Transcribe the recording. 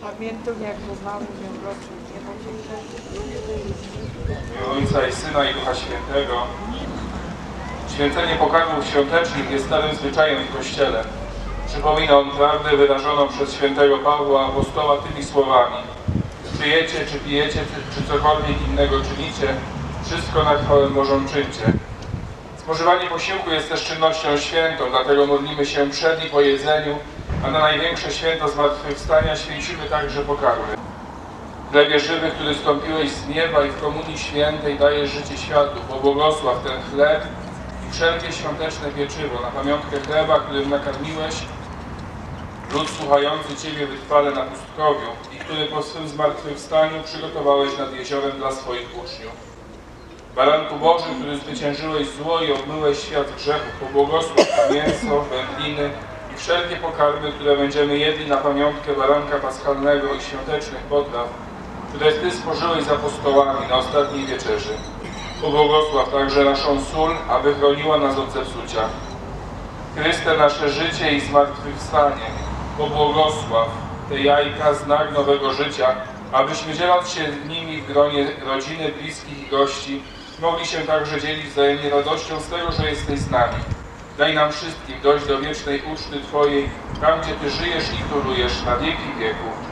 Pamiętam jak nie pocieszał. W imię Ojca i Syna i Ducha Świętego. Święcenie pokarmów świątecznych jest starym zwyczajem w Kościele. Przypomina on prawdę wyrażoną przez świętego Pawła Apostoła tymi słowami. Czy jecie, czy pijecie, czy cokolwiek innego czynicie, wszystko na chwałę Bożą czyńcie. Spożywanie posiłku jest też czynnością świętą, dlatego modlimy się przed i po jedzeniu, a na największe święto zmartwychwstania święcimy także pokarmy. Chlebie żywy, który stąpiłeś z nieba i w Komunii Świętej dajesz życie światu, pobłogosław ten chleb i wszelkie świąteczne pieczywo na pamiątkę chleba, którym nakarmiłeś lud słuchający Ciebie wytrwale na pustkowiu i który po swym zmartwychwstaniu przygotowałeś nad jeziorem dla swoich uczniów. Baranku Boży, który zwyciężyłeś zło i obmyłeś świat grzechów, pobłogosław mięso, wędliny wszelkie pokarmy, które będziemy jedli na pamiątkę baranka paschalnego i świątecznych potraw, które Ty spożyłeś z apostołami na ostatniej wieczerzy. Pobłogosław także naszą sól, aby chroniła nas od zepsucia. Chryste, nasze życie i zmartwychwstanie, pobłogosław te jajka, znak nowego życia, abyśmy dzieląc się nimi w gronie rodziny, bliskich i gości, mogli się także dzielić wzajemnie radością z tego, że jesteś z nami. Daj nam wszystkim dojść do wiecznej uczty Twojej, tam gdzie Ty żyjesz i królujesz na wieki wieków.